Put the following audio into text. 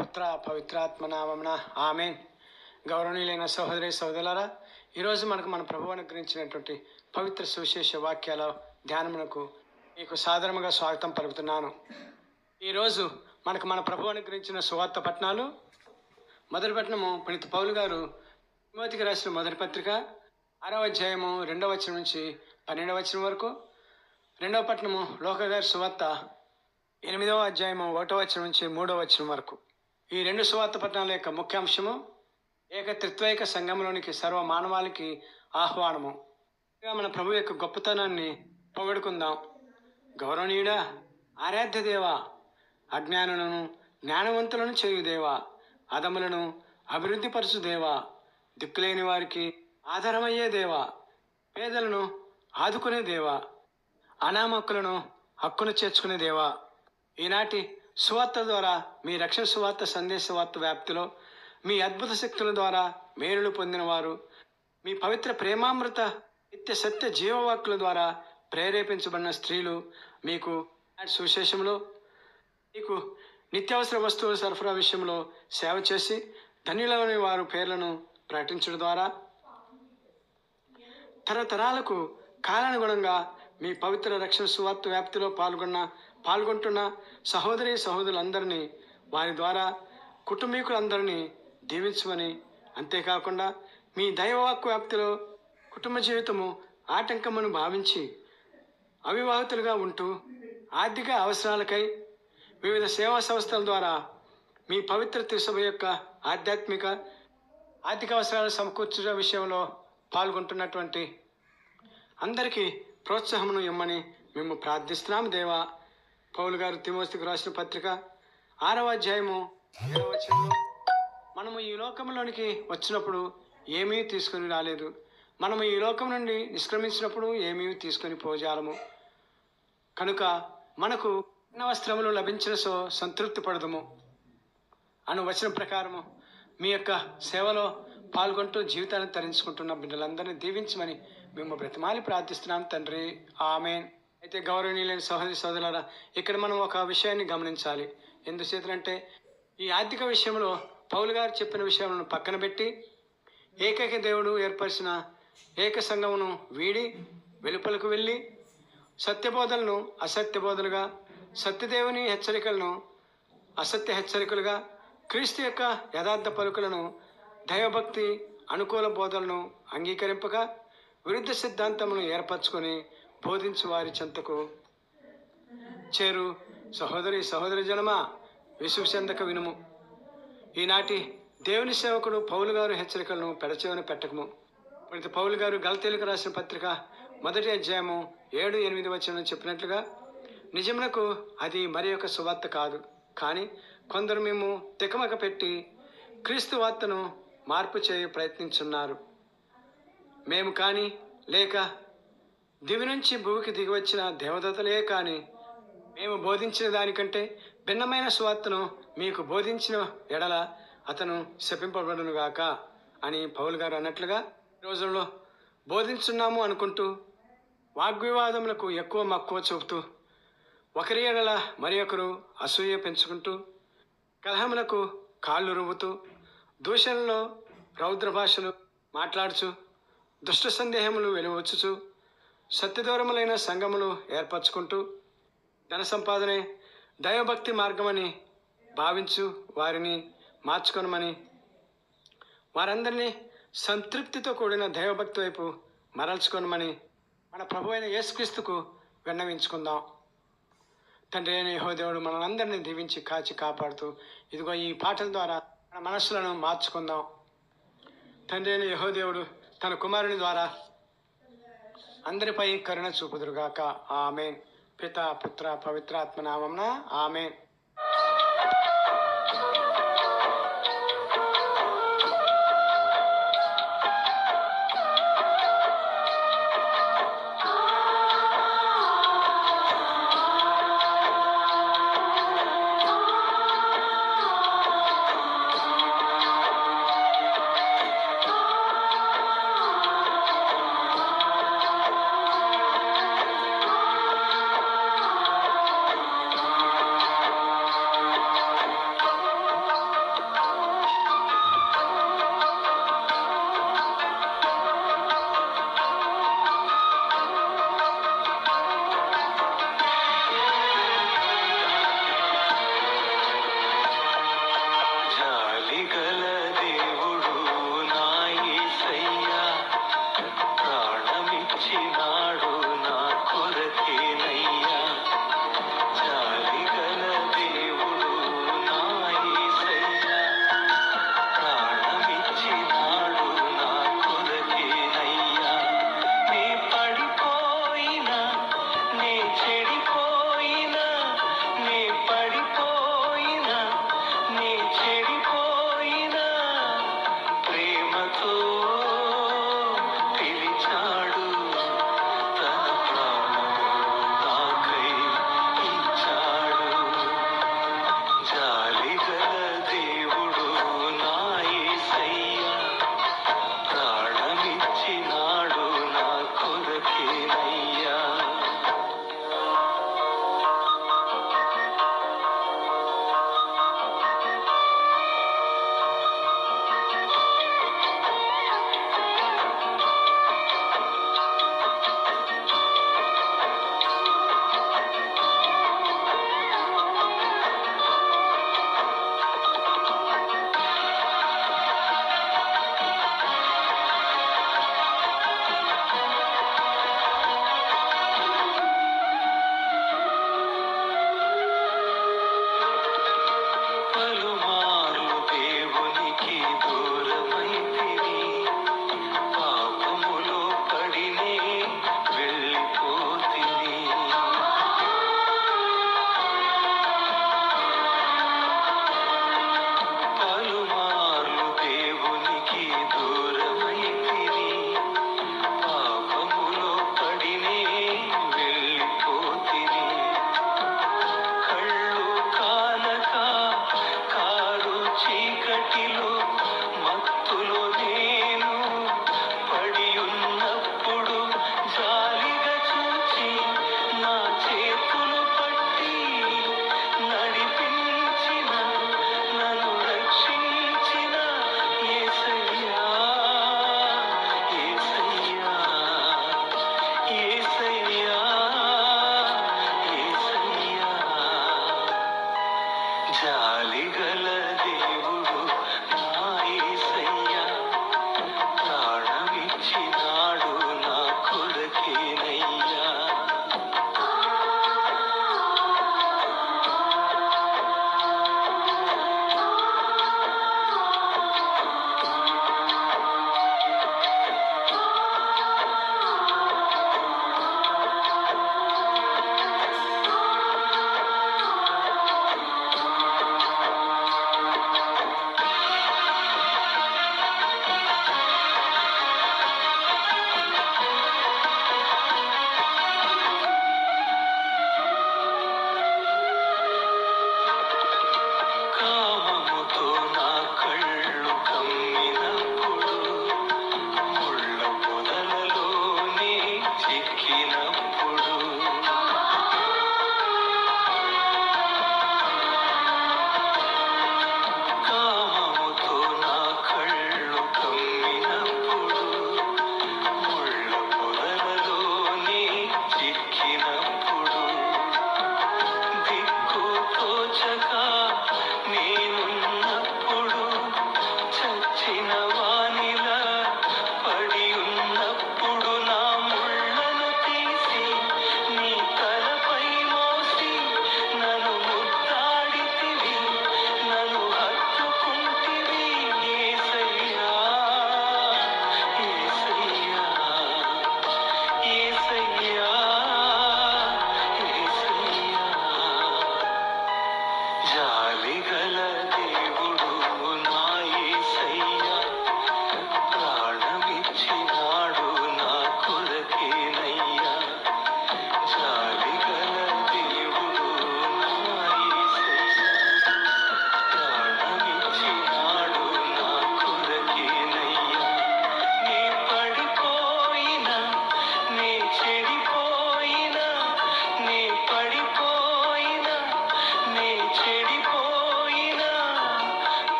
పుత్ర పవిత్రాత్మ నామమున ఆమెన్. గౌరవనీయులైన సహోదరి సహోదరులారా ఈరోజు మనకు మన ప్రభు అనుగ్రహించినటువంటి పవిత్ర సువిశేష వాక్యాల ధ్యానమునకు మీకు సాధారణంగా స్వాగతం పలుకుతున్నాను. ఈరోజు మనకు మన ప్రభు అనుగ్రహించిన సువార్త పట్టణాలు. మొదటి పట్టణము పునీత పౌలు గారు తిమోతికి రాసిన మొదటి పత్రిక ఆరవ అధ్యాయము రెండవ వచనం నుంచి పన్నెండవ వచనం వరకు. రెండవ పట్టణము లోక గారి సువార్త ఎనిమిదవ అధ్యాయము ఒకటో వచనం నుంచి మూడవ వచనం వరకు. ఈ రెండు సువార్త పట్టణాల యొక్క ముఖ్యాంశము ఏకత్రిత్వైక సంఘంలోనికి సర్వ మానవాళికి ఆహ్వానము. మన ప్రభు యొక్క గొప్పతనాన్ని పొగడుకుందాం గౌరవనీయుడా ఆరాధ్య దేవా అజ్ఞానులను జ్ఞానవంతులను చేయు దేవా అదములను అభివృద్ధిపరచు దేవా దిక్కులేని వారికి ఆధారమయ్యే దేవా పేదలను ఆదుకునే దేవా అనామకులను హక్కును చేర్చుకునే దేవా ఈనాటి సువార్త ద్వారా మీ రక్షణ సువార్త సందేశ వార్త వ్యాప్తిలో మీ అద్భుత శక్తుల ద్వారా మేలులు పొందిన వారు మీ పవిత్ర ప్రేమామృత నిత్య సత్య జీవవాక్కుల ద్వారా ప్రేరేపించబడిన స్త్రీలు మీకు సువిశేషంలో మీకు నిత్యావసర వస్తువుల సరఫరా విషయంలో సేవ చేసి ధన్యులైన వారు పేర్లను ప్రకటించడం ద్వారా తరతరాలకు కాలానుగుణంగా మీ పవిత్ర రక్షణ సువార్త వ్యాప్తిలో పాల్గొన్న పాల్గొంటున్న సహోదరి సహోదరులందరినీ వారి ద్వారా కుటుంబీకులందరినీ దీవించమని. అంతేకాకుండా మీ దైవవాక్కు వ్యాప్తిలో కుటుంబ జీవితము ఆటంకమును భావించి అవివాహితులుగా ఉంటూ ఆర్థిక అవసరాలకై వివిధ సేవా సంస్థల ద్వారా మీ పవిత్ర త్రిసభ యొక్క ఆధ్యాత్మిక ఆర్థిక అవసరాలు సమకూర్చడం విషయంలో పాల్గొంటున్నటువంటి అందరికీ ప్రోత్సాహమును ఇమ్మని మేము ప్రార్థిస్తున్నాము దేవా. పౌలు గారు తిమోస్తికి రాసిన పత్రిక ఆరవ అధ్యాయము ఏడవ మనము ఈ లోకంలోనికి వచ్చినప్పుడు ఏమీ తీసుకొని రాలేదు. మనము ఈ లోకం నుండి నిష్క్రమించినప్పుడు ఏమీ తీసుకొని పోజాలము. కనుక మనకు చిన్న వస్త్రములు లభించిన సో సంతృప్తి పడదము. అను వచనం ప్రకారము మీ యొక్క సేవలో పాల్గొంటూ జీవితాన్ని తరించుకుంటున్న బిడ్డలందరినీ దీవించమని మేము బ్రతిమాలి ప్రార్థిస్తున్నాం తండ్రి. ఆమెన్. అయితే గౌరవనీయులైన సహోదరి సోదరులారా ఇక్కడ మనం ఒక విషయాన్ని గమనించాలి. ఎందుచేతంటే ఈ ఆర్థిక విషయంలో పౌలు గారు చెప్పిన విషయాలను పక్కన పెట్టి ఏకైక దేవుడు ఏర్పరిచిన ఏక సంఘమును వీడి వెలుపలకు వెళ్ళి సత్యబోధలను అసత్యబోధలుగా సత్యదేవుని హెచ్చరికలను అసత్య హెచ్చరికలుగా క్రీస్తు యొక్క యథార్థ పలుకులను దైవభక్తి అనుకూల బోధలను అంగీకరింపగా విరుద్ధ సిద్ధాంతమును ఏర్పరచుకొని బోధించు వారి చెంతకు. చేరు సహోదరి సహోదరి జనమా విసుగు చెందక వినుము. ఈనాటి దేవుని సేవకుడు పౌలు గారు హెచ్చరికలను పెడచెవిన పెట్టకము. ఇప్పుడు పౌలు గారు గలతీలకు రాసిన పత్రిక మొదటి అధ్యాయము ఏడు ఎనిమిది వచ్చిన చెప్పినట్లుగా నిజమునకు అది మరి యొక్క సువార్త కాదు. కానీ కొందరు మేము తికమక పెట్టి క్రీస్తు వార్తను మార్పు చేయ ప్రయత్నించున్నారు. మేము కానీ లేక దివి నుంచి భూమికి దిగివచ్చిన దేవదతలే కానీ మేము బోధించిన దానికంటే భిన్నమైన సువార్తను మీకు బోధించిన ఎడల అతను శపింపబడునుగాక అని పౌల్ గారు అన్నట్లుగా రోజుల్లో బోధించున్నాము అనుకుంటూ వాగ్వివాదములకు ఎక్కువ మక్కువ చూపుతూ ఒకరి ఎడల మరి ఒకరు అసూయ పెంచుకుంటూ కలహములకు కాళ్ళు రువ్వుతూ దూషణలో రౌద్ర భాషలు మాట్లాడుచు దుష్ట సందేహములు వెలువచ్చుచు సత్యదూరములైన సంఘములు ఏర్పరచుకుంటూ ధన సంపాదనే దైవభక్తి మార్గమని భావించు వారిని మార్చుకొనమని వారందరినీ సంతృప్తితో కూడిన దైవభక్తి వైపు మరల్చుకొనమని మన ప్రభు అయిన యేసుక్రీస్తుకు విన్నవించుకుందాం. తండ్రి అయిన యహోదేవుడు మనందరినీ దీవించి కాచి కాపాడుతూ ఇదిగో ఈ పాటల ద్వారా మన మనసులను మార్చుకుందాం. తండ్రి అయిన యహోదేవుడు తన కుమారుని ద్వారా అందరిపై కరుణ చూపుదురుగాక. ఆమె పిత పుత్ర పవిత్రాత్మ నామంన ఆమె